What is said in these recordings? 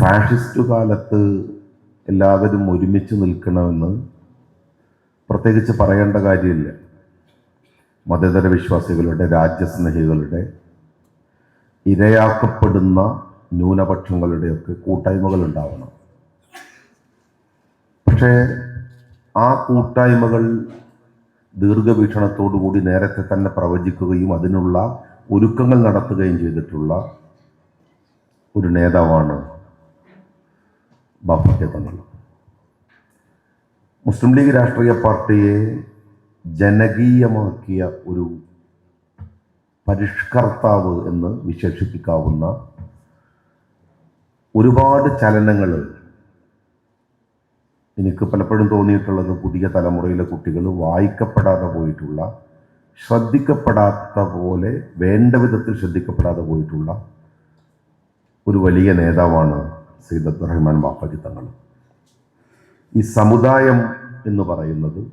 Fascist കാലത്ത് എല്ലാവരും ഒരുമിച്ച് നിൽക്കണമെന്ന് പ്രത്യേകിച്ച് പറയേണ്ട കാര്യമില്ല. മതേതര വിശ്വാസികളുടെ രാജ്യസ്നേഹികളുടെ ഇരയാക്കപ്പെടുന്ന ന്യൂനപക്ഷങ്ങളുടെയൊക്കെ കൂട്ടായ്മകൾ ഉണ്ടാവണം പക്ഷേ ആ കൂട്ടായ്മകൾ ദീർഘവീക്ഷണത്തോടുകൂടി നേരത്തെ തന്നെ പ്രവചിക്കുകയും അതിനുള്ള ഒരുക്കങ്ങൾ നടത്തുകയും ചെയ്തിട്ടുള്ള ഒരു നേതാവാണ് ബാഫയ്ക്ക് തന്നുള്ളൂ മുസ്ലിം ലീഗ് രാഷ്ട്രീയ പാർട്ടിയെ ജനകീയമാക്കിയ ഒരു പരിഷ്കർത്താവ് എന്ന് വിശേഷിപ്പിക്കാവുന്ന ഒരുപാട് ചലനങ്ങൾ എനിക്ക് പലപ്പോഴും തോന്നിയിട്ടുള്ളത് പുതിയ തലമുറയിലെ കുട്ടികൾ വായിക്കപ്പെടാതെ പോയിട്ടുള്ള ശ്രദ്ധിക്കപ്പെടാത്ത പോലെ വേണ്ട വിധത്തിൽ ശ്രദ്ധിക്കപ്പെടാതെ പോയിട്ടുള്ള ഒരു വലിയ നേതാവാണ് സയ്യിദ് അബ്ദുറഹ്മാൻ ബാപ്പജി തങ്ങൾ ഈ സമുദായം എന്ന് പറയുന്നത്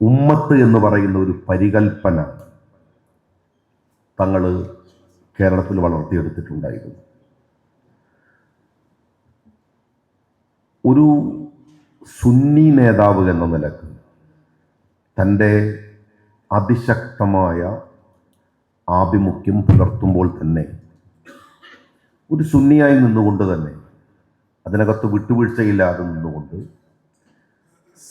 ഉമ്മത്ത് എന്ന് പറയുന്ന ഒരു പരികൽപ്പന തങ്ങൾ കേരളത്തിൽ വളർത്തിയെടുത്തിട്ടുണ്ടായിരുന്നു. ഒരു സുന്നി നേതാവ് എന്ന നിലയ്ക്ക് തന്റെ അതിശക്തമായ ആഭിമുഖ്യം പുലർത്തുമ്പോൾ തന്നെ ഒരു സുന്നിയായി നിന്നുകൊണ്ട് തന്നെ അതിനകത്ത് വിട്ടുവീഴ്ചയില്ലാതെ നിന്നുകൊണ്ട്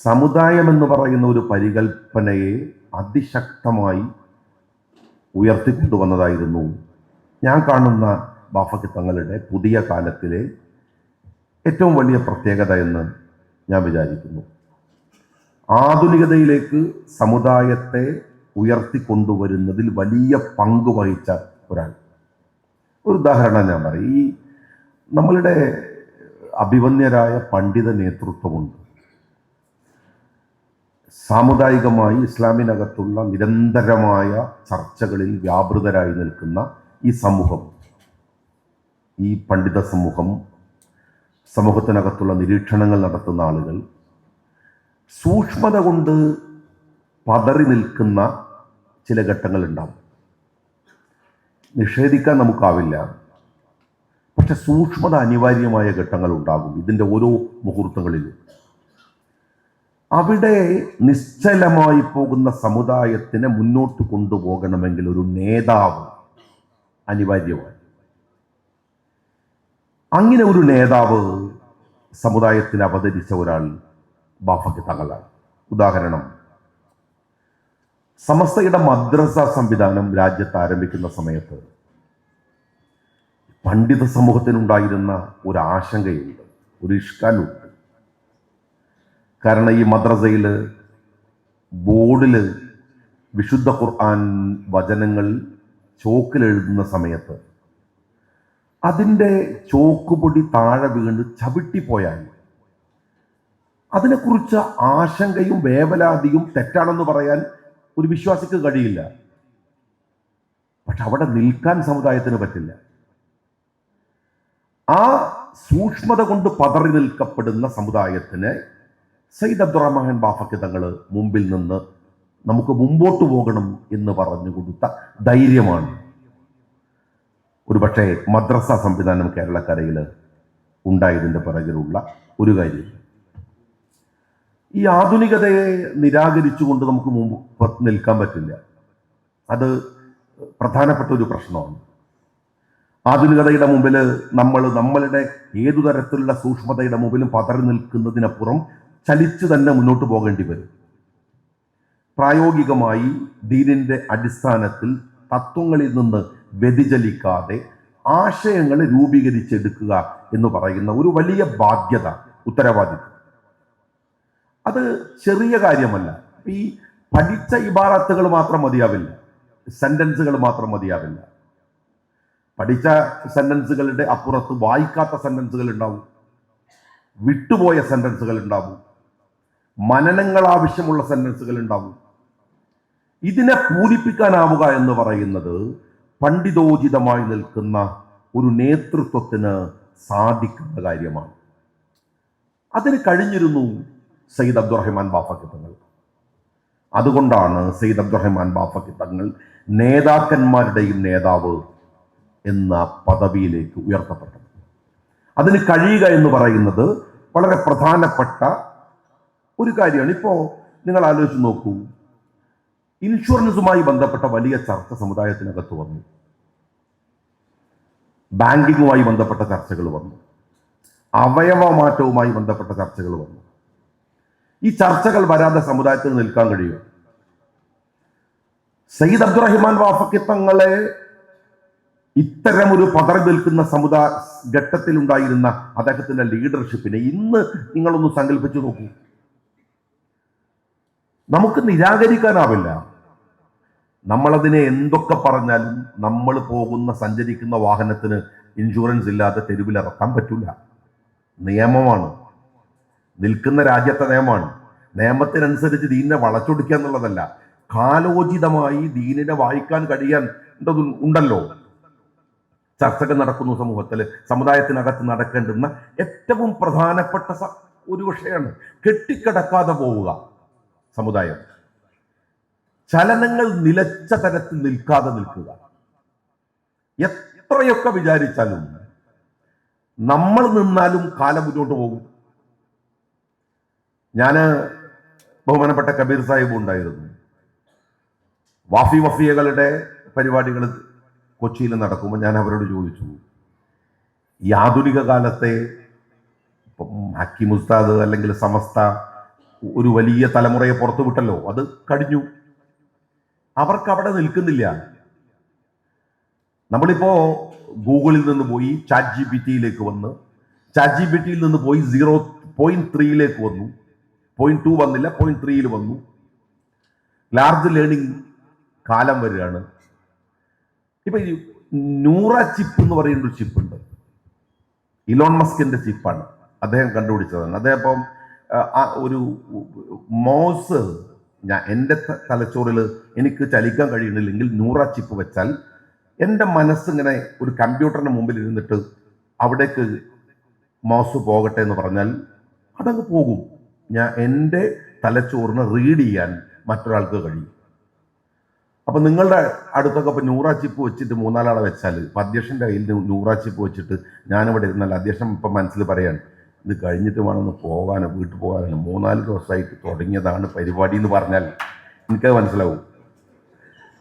സമുദായം എന്ന് പറയുന്ന ഒരു പരികൽപ്പനയെ അതിശക്തമായി ഉയർത്തിക്കൊണ്ടുവന്നതായിരുന്നു ഞാൻ കാണുന്ന ബാഫക്ക് തങ്ങളുടെ പുതിയ കാലത്തിലെ ഏറ്റവും വലിയ പ്രത്യേകത എന്ന് ഞാൻ വിചാരിക്കുന്നു. ആധുനികതയിലേക്ക് സമുദായത്തെ ഉയർത്തിക്കൊണ്ടുവരുന്നതിൽ വലിയ പങ്ക് വഹിച്ച ഒരാൾ. ഒരു ഉദാഹരണം ഞാൻ പറയും. ഈ നമ്മളുടെ അഭിവന്യരായ പണ്ഡിത നേതൃത്വമുണ്ട്. സാമുദായികമായി ഇസ്ലാമിനകത്തുള്ള നിരന്തരമായ ചർച്ചകളിൽ വ്യാപൃതരായി നിൽക്കുന്ന ഈ സമൂഹം ഈ പണ്ഡിത സമൂഹം സമൂഹത്തിനകത്തുള്ള നിരീക്ഷണങ്ങൾ നടത്തുന്ന ആളുകൾ സൂക്ഷ്മത കൊണ്ട് പതറി നിൽക്കുന്ന ചില ഘട്ടങ്ങൾ ഉണ്ടാവും നിഷേധിക്കാൻ നമുക്കാവില്ല. പക്ഷെ സൂക്ഷ്മത അനിവാര്യമായ ഘട്ടങ്ങൾ ഉണ്ടാകും ഇതിന്റെ ഓരോ മുഹൂർത്തങ്ങളിലും. അവിടെ നിശ്ചലമായി പോകുന്ന സമുദായത്തിനെ മുന്നോട്ട് കൊണ്ടുപോകണമെങ്കിൽ ഒരു നേതാവ് അനിവാര്യമാണ്. അങ്ങനെ ഒരു നേതാവ് സമുദായത്തിന് അവതരിച്ച ഒരാൾ ബാഫക്ക് തങ്ങളാണ് ഉദാഹരണം സമസ്തയുടെ മദ്രസ സംവിധാനം രാജ്യത്ത് ആരംഭിക്കുന്ന സമയത്ത് പണ്ഡിത സമൂഹത്തിനുണ്ടായിരുന്ന ഒരു ആശങ്കയുണ്ട് ഒരു ഇഷ്കാലുണ്ട് കാരണം ഈ മദ്രസയിൽ ബോർഡിൽ വിശുദ്ധ ഖുർആൻ വചനങ്ങൾ ചോക്കിലെഴുതുന്ന സമയത്ത് അതിന്റെ ചോക്കുപൊടി താഴെ വീണ് ചവിട്ടിപ്പോയാൽ അതിനെക്കുറിച്ച് ആശങ്കയും വേവലാതിയും തെറ്റാണെന്ന് പറയാൻ ഒരു വിശ്വാസിക്ക് കഴിയില്ല. പക്ഷെ അവിടെ നിൽക്കാൻ സമുദായത്തിന് പറ്റില്ല. ആ സൂക്ഷ്മത കൊണ്ട് പതറി നിൽക്കപ്പെടുന്ന സമുദായത്തിന് സയ്യിദ് അബ്ദുറഹ്മാൻ ബാഫക്ക് തങ്ങൾ മുമ്പിൽ നിന്ന് നമുക്ക് മുമ്പോട്ട് പോകണം എന്ന് പറഞ്ഞു കൊടുത്ത ധൈര്യമാണ്. ഒരുപക്ഷെ മദ്രസ സംവിധാനം കേരളക്കരയിൽ ഉണ്ടായതിന്റെ പിറകിലുള്ള ഒരു കാര്യം. ഈ ആധുനികതയെ നിരാകരിച്ചുകൊണ്ട് നമുക്ക് മുമ്പ് നിൽക്കാൻ പറ്റില്ല. അത് പ്രധാനപ്പെട്ട ഒരു പ്രശ്നമാണ്. ആധുനികതയുടെ മുമ്പിൽ നമ്മൾ നമ്മളുടെ ഏതു തരത്തിലുള്ള സൂക്ഷ്മതയുടെ മുമ്പിലും പതറി നിൽക്കുന്നതിനപ്പുറം ചലിച്ചു തന്നെ മുന്നോട്ട് പോകേണ്ടി വരും. പ്രായോഗികമായി ദീനിന്റെ അടിസ്ഥാനത്തിൽ തത്വങ്ങളിൽ നിന്ന് വ്യതിചലിക്കാതെ ആശയങ്ങൾ രൂപീകരിച്ചെടുക്കുക എന്ന് പറയുന്ന ഒരു വലിയ ബാധ്യത ഉത്തരവാദിത്വം. അത് ചെറിയ കാര്യമല്ല. ഈ പഠിച്ച ഇബാറത്തുകൾ മാത്രം മതിയാവില്ല. സെന്റൻസുകൾ മാത്രം മതിയാവില്ല. പഠിച്ച സെന്റൻസുകളുടെ അപ്പുറത്ത് വായിക്കാത്ത സെന്റൻസുകൾ ഉണ്ടാവും. വിട്ടുപോയ സെന്റൻസുകൾ ഉണ്ടാവും. മനനങ്ങൾ ആവശ്യമുള്ള സെന്റൻസുകൾ ഉണ്ടാവും. ഇതിനെ പൂരിപ്പിക്കാനാവുക എന്ന് പറയുന്നത് പണ്ഡിതോചിതമായി നിൽക്കുന്ന ഒരു നേതൃത്വത്തിന് സാധിക്കുന്ന കാര്യമാണ്. അതിന് കഴിഞ്ഞിരുന്നു സയ്യിദ് അബ്ദുറഹിമാൻ ബാഫക്കി തങ്ങൾ. അതുകൊണ്ടാണ് സയ്യിദ് അബ്ദുറഹിമാൻ ബാഫക്കി തങ്ങൾ നേതാക്കന്മാരുടെയും നേതാവ് എന്ന പദവിയിലേക്ക് ഉയർത്തപ്പെട്ടത്. അതിന് കഴിയുക എന്ന് പറയുന്നത് വളരെ പ്രധാനപ്പെട്ട ഒരു കാര്യമാണ്. ഇപ്പോൾ നിങ്ങൾ ആലോചിച്ച് നോക്കൂ. ഇൻഷുറൻസുമായി ബന്ധപ്പെട്ട വലിയ ചർച്ച സമുദായത്തിനകത്ത് വന്നു. ബാങ്കിങ്ങുമായി ബന്ധപ്പെട്ട ചർച്ചകൾ വന്നു. അവയവമാറ്റവുമായി ബന്ധപ്പെട്ട ചർച്ചകൾ വന്നു. ഈ ചർച്ചകൾ വരാതെ സമുദായത്തിന് നിൽക്കാൻ കഴിയും. സയ്യിദ് അബ്ദുറഹിമാൻ വാഫക്കി തങ്ങളെ ഇത്തരം ഒരു പതറി നിൽക്കുന്ന സമുദായ ഘട്ടത്തിലുണ്ടായിരുന്ന അദ്ദേഹത്തിന്റെ ലീഡർഷിപ്പിനെ ഇന്ന് നിങ്ങളൊന്ന് സങ്കല്പിച്ചു നോക്കൂ. നമുക്ക് നിരാകരിക്കാനാവില്ല. നമ്മളതിനെ എന്തൊക്കെ പറഞ്ഞാലും നമ്മൾ പോകുന്ന സഞ്ചരിക്കുന്ന വാഹനത്തിന് ഇൻഷുറൻസ് ഇല്ലാതെ തെരുവിലിറക്കാൻ പറ്റില്ല നിയമമാണ്. നിൽക്കുന്ന രാജ്യത്തെ നിയമമാണ്. നിയമത്തിനനുസരിച്ച് ദീനിനെ വളച്ചൊടിക്കുക എന്നുള്ളതല്ല കാലോചിതമായി ദീനിനെ വായിക്കാൻ കഴിയാൻ ഉണ്ടല്ലോ. ചർച്ചകൾ നടക്കുന്നു സമൂഹത്തിൽ സമുദായത്തിനകത്ത് നടക്കേണ്ടുന്ന ഏറ്റവും പ്രധാനപ്പെട്ട ഒരു വിഷയമാണ് കെട്ടിക്കിടക്കാതെ പോവുക സമുദായം. ചലനങ്ങൾ നിലച്ച തരത്തിൽ നിൽക്കാതെ നിൽക്കുക. എത്രയൊക്കെ വിചാരിച്ചാലും നമ്മൾ നിന്നാലും കാലം മുന്നോട്ട് പോകും. ഞാൻ ബഹുമാനപ്പെട്ട കബീർ സാഹിബ് ഉണ്ടായിരുന്നു. വാഫി വഫിയകളുടെ പരിപാടികൾ കൊച്ചിയിൽ നടക്കുമ്പോൾ ഞാൻ അവരോട് ചോദിച്ചു. ഈ ആധുനിക കാലത്തെ ഹക്കി മുസ്താദ് അല്ലെങ്കിൽ സമസ്ത ഒരു വലിയ തലമുറയെ പുറത്തു വിട്ടല്ലോ അത് കഴിഞ്ഞു. അവർക്ക് അവിടെ നിൽക്കുന്നില്ല. നമ്മളിപ്പോ ഗൂഗിളിൽ നിന്ന് പോയി ചാറ്റ് ജി പി ടിയിലേക്ക് വന്ന് ചാറ്റ് ജി പി ടിയിൽ നിന്ന് പോയി സീറോ പോയിന്റ് ത്രീയിലേക്ക് വന്നു. പോയിന്റ് ടു വന്നില്ല പോയിന്റ് ത്രീയിൽ വന്നു. ലാർജ് ലേണിംഗ് കാലം വരികയാണ് ഇപ്പൊ ഈ നൂറ ചിപ്പ് എന്ന് പറയുന്ന ഒരു ചിപ്പ് ഉണ്ട് ഇലോൺ മസ്കിന്റെ ചിപ്പാണ് അദ്ദേഹം കണ്ടുപിടിച്ചതാണ്. അദ്ദേഹം ഇപ്പം ഒരു മോസ് ഞാൻ എന്റെ തലച്ചോറിൽ എനിക്ക് ചലിക്കാൻ കഴിയുന്നില്ലെങ്കിൽ നൂറ ചിപ്പ് വെച്ചാൽ എന്റെ മനസ്സിങ്ങനെ ഒരു കമ്പ്യൂട്ടറിന് മുമ്പിൽ ഇരുന്നിട്ട് അവിടേക്ക് മോസ് പോകട്ടെ എന്ന് പറഞ്ഞാൽ അതങ്ങ് പോകും. ഞാൻ എന്റെ തലച്ചോറിന് റീഡ് ചെയ്യാൻ മറ്റൊരാൾക്ക് കഴിയും. അപ്പൊ നിങ്ങളുടെ അടുത്തൊക്കെ ഇപ്പൊ നൂറ ചിപ്പ് വെച്ചിട്ട് മൂന്നാലാളെ വെച്ചാൽ ഇപ്പൊ അധ്യക്ഷന്റെ കയ്യിൽ നി- നൂറ ചിപ്പ് വെച്ചിട്ട് ഞാനിവിടെ ഇരുന്നാൽ അധ്യക്ഷൻ ഇപ്പൊ മനസ്സിൽ പറയാണ് ഇത് കഴിഞ്ഞിട്ട് വേണമെന്ന് പോകാനോ വീട്ടിൽ പോകാനോ മൂന്നാൽ ദിവസമായിട്ട് തുടങ്ങിയതാണ് പരിപാടി എന്ന് പറഞ്ഞാൽ എനിക്കത് മനസ്സിലാവും.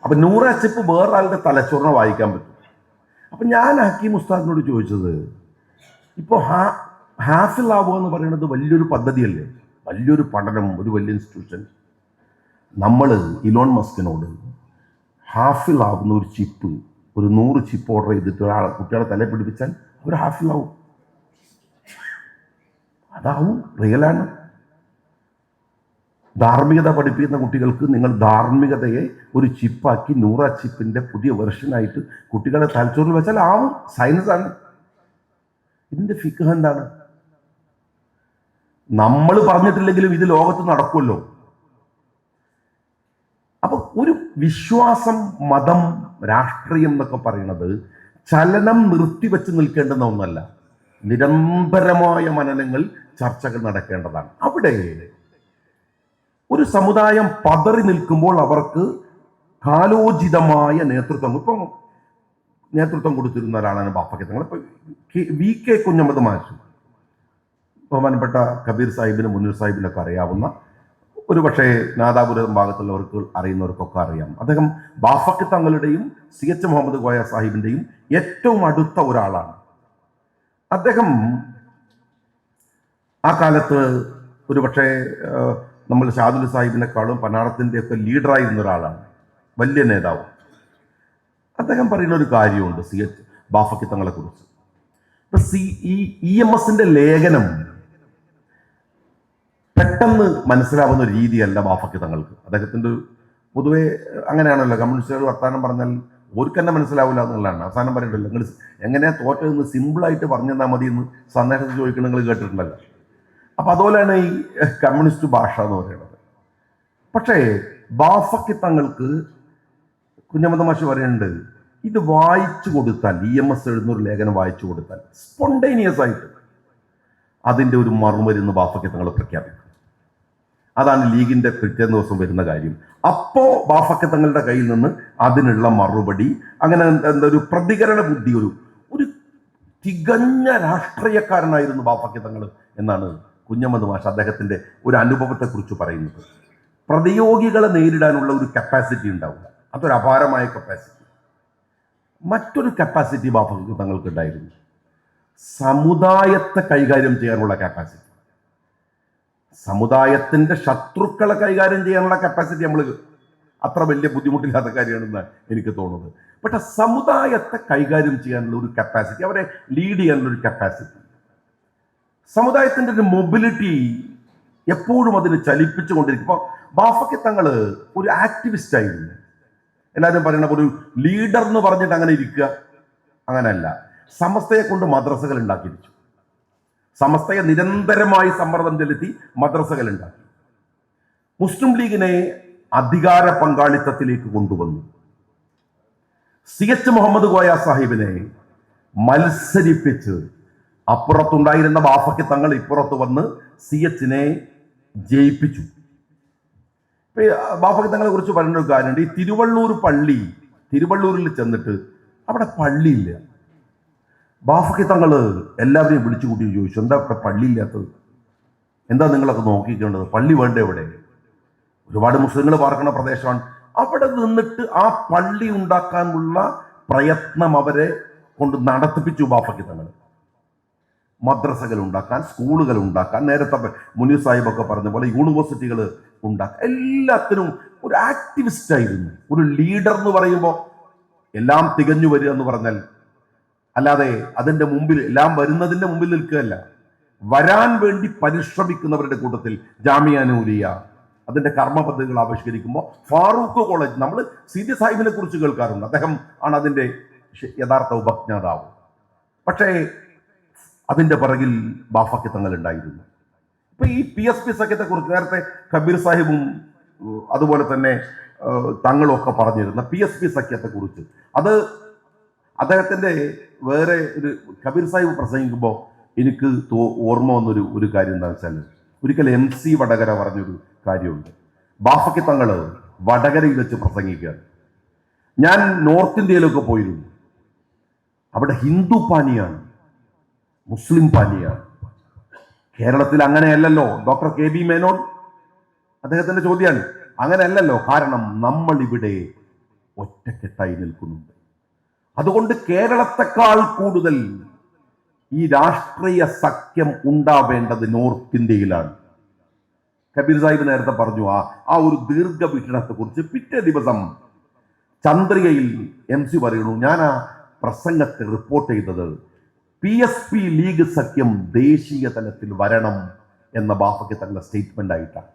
അപ്പൊ നൂറ ചിപ്പ് വേറൊരാളുടെ തലച്ചോറിനെ വായിക്കാൻ പറ്റും. അപ്പൊ ഞാൻ ഹക്കീം ഉസ്താദിനോട് ചോദിച്ചത് ഇപ്പോൾ ഹാ ഹാഫിൽ ആവുക എന്ന് പറയുന്നത് വലിയൊരു പദ്ധതിയല്ലേ? വലിയൊരു പഠനം ഒരു വലിയ ഇൻസ്റ്റിറ്റ്യൂഷൻ നമ്മൾ ഇലോൺ മസ്കിനോട് ഹാഫിൽ ആകുന്ന ഒരു ചിപ്പ് ഒരു നൂറ് ചിപ്പ് ഓർഡർ ചെയ്തിട്ട് ഒരാളെ കുട്ടികളെ തല പിടിപ്പിച്ചാൽ അവർ ഹാഫിൽ ആവും അതാവും റിയലാണ് ധാർമ്മികത പഠിപ്പിക്കുന്ന കുട്ടികൾക്ക് നിങ്ങൾ ധാർമ്മികതയെ ഒരു ചിപ്പാക്കി നൂറ ചിപ്പിന്റെ പുതിയ വെർഷനായിട്ട് കുട്ടികളെ തലച്ചോറിൽ വെച്ചാൽ ആവും. സയൻസാണ് ഇതിന്റെ ഫിക്ക് എന്താണ്? നമ്മൾ പറഞ്ഞിട്ടില്ലെങ്കിലും ഇത് ലോകത്ത് നടക്കുമല്ലോ. അപ്പൊ ഒരു വിശ്വാസം മതം രാഷ്ട്രീയം എന്നൊക്കെ പറയുന്നത് ചലനം നിർത്തിവെച്ച് നിൽക്കേണ്ടുന്ന ഒന്നല്ല. നിരന്തരമായ മനനങ്ങൾ ചർച്ചകൾ നടക്കേണ്ടതാണ്. അവിടെ ഒരു സമുദായം പതറി നിൽക്കുമ്പോൾ അവർക്ക് കാലോചിതമായ നേതൃത്വം ഇപ്പം നേതൃത്വം കൊടുത്തിരുന്ന ഒരാളാണ് ബാപ്പയ്ക്ക്. തങ്ങൾ ഇപ്പൊ വി കെ കുഞ്ഞമ്മദ് മാഷ്. ബഹുമാനപ്പെട്ട കബീർ സാഹിബിനും മുനീർ സാഹിബിനൊക്കെ അറിയാവുന്ന ഒരു പക്ഷേ നാദാപുരം ഭാഗത്തുള്ളവർക്ക് അറിയുന്നവർക്കൊക്കെ അറിയാം. അദ്ദേഹം ബാഫക്ക് തങ്ങളുടെയും സി എച്ച് മുഹമ്മദ് ഗോയ സാഹിബിന്റെയും ഏറ്റവും അടുത്ത ഒരാളാണ്. അദ്ദേഹം ആ കാലത്ത് ഒരു പക്ഷേ നമ്മൾ ഷാദുൽ സാഹിബിനെക്കാളും പനാടത്തിന്റെ ഒക്കെ ലീഡറായിരുന്ന ഒരാളാണ്. വലിയ നേതാവ്. അദ്ദേഹം പറയുന്ന ഒരു കാര്യമുണ്ട് സി എച്ച് ബാഫക്കി തങ്ങളെ കുറിച്ച് ഇപ്പൊ സി ഇ എം എസിന്റെ ലേഖനം പെട്ടെന്ന് മനസ്സിലാവുന്ന രീതിയല്ല ബാഫക്ക് തങ്ങൾക്ക്. അദ്ദേഹത്തിന്റെ പൊതുവെ അങ്ങനെയാണല്ലോ. കമ്മ്യൂണിസ്റ്റുകൾ വർത്താനം പറഞ്ഞാൽ ഓർക്ക് തന്നെ മനസ്സിലാവില്ല എന്നുള്ളതാണ്. അവസാനം പറയണ്ടല്ലോ നിങ്ങൾ എങ്ങനെയാ തോറ്റതെന്ന് സിമ്പിളായിട്ട് പറഞ്ഞു തന്നാൽ മതി എന്ന് സന്ദേശത്തിൽ ചോദിക്കണം നിങ്ങൾ കേട്ടിട്ടുണ്ടല്ലോ. അപ്പം അതുപോലെയാണ് ഈ കമ്മ്യൂണിസ്റ്റ് ഭാഷ എന്ന് പറയുന്നത്. പക്ഷേ ബാഫക്ക് തങ്ങൾക്ക് കുഞ്ഞമ്മദ് മാഷ് പറയുന്നുണ്ട് ഇത് വായിച്ചു കൊടുത്താൽ ഇ എം എസ് എഴുതുന്ന ഒരു ലേഖനം വായിച്ചു കൊടുത്താൽ സ്പോണ്ടേനിയസ് ആയിട്ട് അതിന്റെ ഒരു മറുമരുന്ന് ബാഫക്ക് തങ്ങൾ പ്രഖ്യാപിക്കും. അതാണ് ലീഗിന്റെ പിറ്റേന്ന് ദിവസം വരുന്ന കാര്യം. അപ്പോ ബാഫക്ക തങ്ങളുടെ കയ്യിൽ നിന്ന് അതിനുള്ള മറുപടി അങ്ങനെ എന്താ ഒരു പ്രതികരണ ബുദ്ധി ഒരു ഒരു തികഞ്ഞ രാഷ്ട്രീയക്കാരനായിരുന്നു ബാഫക്ക തങ്ങൾ എന്നാണ് കുഞ്ഞമ്മദ് മാഷ് അദ്ദേഹത്തിന്റെ ഒരു അനുഭവത്തെക്കുറിച്ച് പറയുന്നത്. പ്രതിയോഗികളെ നേരിടാനുള്ള ഒരു കപ്പാസിറ്റി ഉണ്ടാവും അതൊരു അപാരമായ കപ്പാസിറ്റി മറ്റൊരു കപ്പാസിറ്റി ബാഫക്ക തങ്ങൾക്ക് ഉണ്ടായിരുന്നു സമുദായത്തെ കൈകാര്യം ചെയ്യാനുള്ള കപ്പാസിറ്റി സമുദായത്തിന്റെ ശത്രുക്കളെ കൈകാര്യം ചെയ്യാനുള്ള കപ്പാസിറ്റി നമ്മൾ അത്ര വലിയ ബുദ്ധിമുട്ടില്ലാത്ത കാര്യമാണെന്ന് എനിക്ക് തോന്നുന്നത്. പക്ഷെ സമുദായത്തെ കൈകാര്യം ചെയ്യാനുള്ള ഒരു കപ്പാസിറ്റി അവരെ ലീഡ് ചെയ്യാനുള്ള ഒരു കപ്പാസിറ്റി സമുദായത്തിന്റെ ഒരു മൊബിലിറ്റി എപ്പോഴും അതിനെ ചലിപ്പിച്ചുകൊണ്ടിരിക്കും ഇപ്പോൾ ബാഫയ്ക്ക് തങ്ങൾ ഒരു ആക്ടിവിസ്റ്റ് ആയിരുന്നു. എല്ലാവരും പറയണ ഒരു ലീഡർ എന്ന് പറഞ്ഞിട്ട് അങ്ങനെ ഇരിക്കുക അങ്ങനെയല്ല. സമസ്തയെ കൊണ്ട് മദ്രസകൾ ഉണ്ടാക്കിയിരിച്ചു. സമസ്തയെ നിരന്തരമായി സമ്മർദ്ദം ചെലുത്തി മദ്രസകൾ ഉണ്ടാക്കി മുസ്ലിം ലീഗിനെ അധികാര പങ്കാളിത്തത്തിലേക്ക് കൊണ്ടുവന്നു. സി എച്ച് മുഹമ്മദ് ഗോയ സാഹിബിനെ മത്സരിപ്പിച്ച് അപ്പുറത്തുണ്ടായിരുന്ന ബാഫയ്ക്ക് തങ്ങൾ ഇപ്പുറത്ത് വന്ന് സി എച്ചിനെ ജയിപ്പിച്ചു. ബാഫയ്ക്ക് തങ്ങളെ കുറിച്ച് പറഞ്ഞൊരു കാര്യമുണ്ട്. ഈ തിരുവള്ളൂർ പള്ളി തിരുവള്ളൂരിൽ ചെന്നിട്ട് അവിടെ പള്ളിയില്ല. ബാഫയ്ക്ക് തങ്ങൾ എല്ലാവരെയും വിളിച്ചു കൂട്ടി ചോദിച്ചു എന്താ ഇവിടെ പള്ളിയില്ലാത്തത്? എന്താ നിങ്ങളൊക്കെ നോക്കിക്കേണ്ടത്? പള്ളി വേണ്ട എവിടെ ഒരുപാട് മുസ്ലിങ്ങൾ പാർക്കുന്ന പ്രദേശമാണ്. അവിടെ നിന്നിട്ട് ആ പള്ളി ഉണ്ടാക്കാനുള്ള പ്രയത്നം അവരെ കൊണ്ട് നടത്തിപ്പിച്ചു ബാഫക്കി തങ്ങൾ മദ്രസകൾ ഉണ്ടാക്കാൻ സ്കൂളുകൾ ഉണ്ടാക്കാൻ നേരത്തെ മുനീർ സാഹിബ് ഒക്കെ പറഞ്ഞ പോലെ യൂണിവേഴ്സിറ്റികൾ ഉണ്ടാക്കാൻ എല്ലാത്തിനും ഒരു ആക്ടിവിസ്റ്റ് ആയിരുന്നു. ഒരു ലീഡർ എന്ന് പറയുമ്പോൾ എല്ലാം തികഞ്ഞു വരിക എന്ന് പറഞ്ഞാൽ അല്ലാതെ അതിന്റെ മുമ്പിൽ എല്ലാം വരുന്നതിന്റെ മുമ്പിൽ നിൽക്കുകയല്ല. വരാൻ വേണ്ടി പരിശ്രമിക്കുന്നവരുടെ കൂട്ടത്തിൽ ജാമ്യാനൂലിയ അതിന്റെ കർമ്മ പദ്ധതികൾ ആവിഷ്കരിക്കുമ്പോൾ ഫാറൂഖ് കോളേജ് നമ്മൾ സി ഡി സാഹിബിനെ കുറിച്ച് കേൾക്കാറുണ്ട്. അദ്ദേഹം ആണ് അതിന്റെ യഥാർത്ഥ ഉപജ്ഞാതാവ്. പക്ഷേ അതിന്റെ പിറകിൽ തങ്ങൾ ഉണ്ടായിരുന്നു. ഇപ്പൊ ഈ പി എസ് പി സഖ്യത്തെ കുറിച്ച് നേരത്തെ കബീർ സാഹിബും അതുപോലെ തന്നെ തങ്ങളും ഒക്കെ പറഞ്ഞിരുന്ന പി എസ് പി സഖ്യത്തെ കുറിച്ച്. അത് അദ്ദേഹത്തിന്റെ വേറെ ഒരു കബീർ സാഹിബ് പ്രസംഗിക്കുമ്പോൾ എനിക്ക് ഓർമ്മ വന്നൊരു ഒരു കാര്യം എന്താ വെച്ചാൽ ഒരിക്കൽ എം സി വടകര പറഞ്ഞൊരു കാര്യമുണ്ട്. ബാഫയ്ക്ക് തങ്ങൾ വടകരയിൽ വെച്ച് പ്രസംഗിക്കുകയാണ്. ഞാൻ നോർത്ത് ഇന്ത്യയിലൊക്കെ പോയിരുന്നു. അവിടെ ഹിന്ദു പാനിയാണ് മുസ്ലിം പാനിയാണ്. കേരളത്തിൽ അങ്ങനെയല്ലല്ലോ. ഡോക്ടർ കെ ബി മേനോൻ അദ്ദേഹത്തിന്റെ ചോദ്യമാണ് അങ്ങനെയല്ലല്ലോ. കാരണം നമ്മൾ ഇവിടെ ഒറ്റക്കെട്ടായി നിൽക്കുന്നുണ്ട്. അതുകൊണ്ട് കേരളത്തെക്കാൾ കൂടുതൽ ഈ രാഷ്ട്രീയ സഖ്യം ഉണ്ടാവേണ്ടത് നോർത്ത് ഇന്ത്യയിലാണ്. കബീർ സാഹിബ് നേരത്തെ പറഞ്ഞു ആ ആ ഒരു ദീർഘവീക്ഷണത്തെ കുറിച്ച് പിറ്റേ ദിവസം ചന്ദ്രികയിൽ എം സി പറയുന്നു ഞാൻ ആ പ്രസംഗത്തെ റിപ്പോർട്ട് ചെയ്തത് പി എസ് പി ലീഗ് സഖ്യം ദേശീയ തലത്തിൽ വരണം എന്ന ബാഫയ്ക്ക് തങ്ങളുടെ സ്റ്റേറ്റ്മെന്റ് ആയിട്ടാണ്.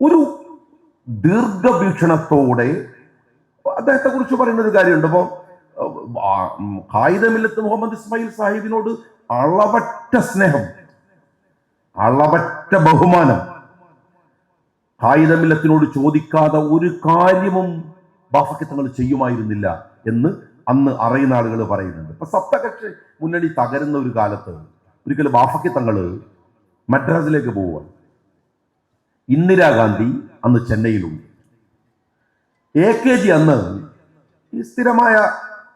ഒരു ദീർഘവീക്ഷണത്തോടെ അദ്ദേഹത്തെ കുറിച്ച് പറയുന്ന ഒരു കാര്യമുണ്ട് അപ്പോൾ ഖായിദമില്ലത്ത് മുഹമ്മദ് ഇസ്മായിൽ സാഹിബിനോട് അളവറ്റ സ്നേഹം അളവറ്റ ബഹുമാനം. ഖായിദമില്ലത്തിനോട് ചോദിക്കാതെ ഒരു കാര്യവും ബാഫയ്ക്ക് തങ്ങൾ ചെയ്യുമായിരുന്നില്ല എന്ന് അന്ന് അറിയുന്ന ആളുകൾ പറയുന്നുണ്ട്. ഇപ്പൊ സപ്തകക്ഷി മുന്നണി തകരുന്ന ഒരു കാലത്ത് ഒരിക്കൽ ബാഫക്കിത്തങ്ങൾ മദ്രാസിലേക്ക് പോവുകയാണ്. ഇന്ദിരാഗാന്ധി അന്ന് ചെന്നൈയിലുണ്ട്. എ കെ ജി അന്ന് ഈ സ്ഥിരമായ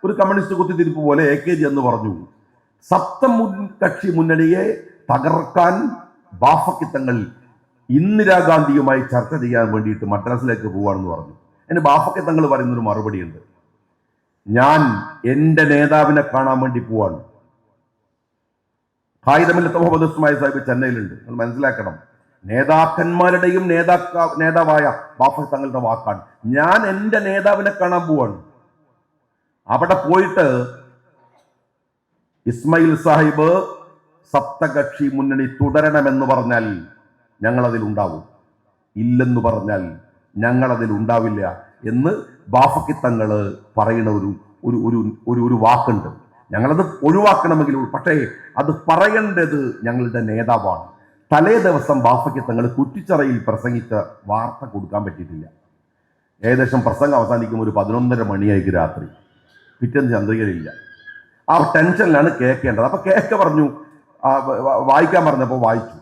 ഒരു കമ്മ്യൂണിസ്റ്റ് കുത്തിത്തിരിപ്പ് പോലെ എ കെ ജി അന്ന് പറഞ്ഞു. സപ്ത മുൻ കക്ഷി മുന്നണിയെ തകർക്കാൻ ബാഫക്കിത്തങ്ങൾ തങ്ങൾ ഇന്ദിരാഗാന്ധിയുമായി ചർച്ച ചെയ്യാൻ വേണ്ടിയിട്ട് മദ്രാസിലേക്ക് പോവാണെന്ന് പറഞ്ഞു. അതിന് ബാഫക്കിത്തങ്ങൾ തങ്ങൾ പറയുന്നൊരു മറുപടിയുണ്ട്. ഞാൻ എന്റെ നേതാവിനെ കാണാൻ വേണ്ടി പോവാണ്. ഖായിദമില്ലത്ത് മുഹമ്മദ് ഉസ്മായി സാഹിബ് ചെന്നൈയിലുണ്ട്. നിങ്ങൾ മനസ്സിലാക്കണം. നേതാക്കന്മാരുടെയും നേതാക്ക നേതാവായ ബാഫ തങ്ങളുടെ വാക്കാണ്. ഞാൻ എന്റെ നേതാവിനെ കാണാൻ പോവാണ്. അവിടെ പോയിട്ട് ഇസ്മയിൽ സാഹിബ് സപ്തകക്ഷി മുന്നണി തുടരണമെന്ന് പറഞ്ഞാൽ ഞങ്ങൾ അതിൽ ഉണ്ടാവും. ഇല്ലെന്ന് പറഞ്ഞാൽ ഞങ്ങൾ അതിൽ ഉണ്ടാവില്ല എന്ന് ബാഫക്കി തങ്ങൾ പറയുന്ന ഒരു ഒരു ഒരു ഒരു ഒരു വാക്കുണ്ട്. ഞങ്ങളത് ഒഴിവാക്കണമെങ്കിൽ പക്ഷേ അത് പറയേണ്ടത് ഞങ്ങളുടെ നേതാവാണ്. തലേ ദിവസം ബാഫയ്ക്ക് തങ്ങൾ കുറ്റിച്ചറയിൽ പ്രസംഗിച്ച വാർത്ത കൊടുക്കാൻ പറ്റിയിട്ടില്ല. ഏകദേശം പ്രസംഗം അവസാനിക്കും ഒരു പതിനൊന്നര മണിയായിരിക്കും രാത്രി. പിറ്റേന്ന് ചന്ദ്രികയിലില്ല. ആ ടെൻഷനിലാണ് കേൾക്കേണ്ടത്. അപ്പോൾ കേക്ക് പറഞ്ഞു. വായിക്കാൻ പറഞ്ഞപ്പോൾ വായിച്ചു.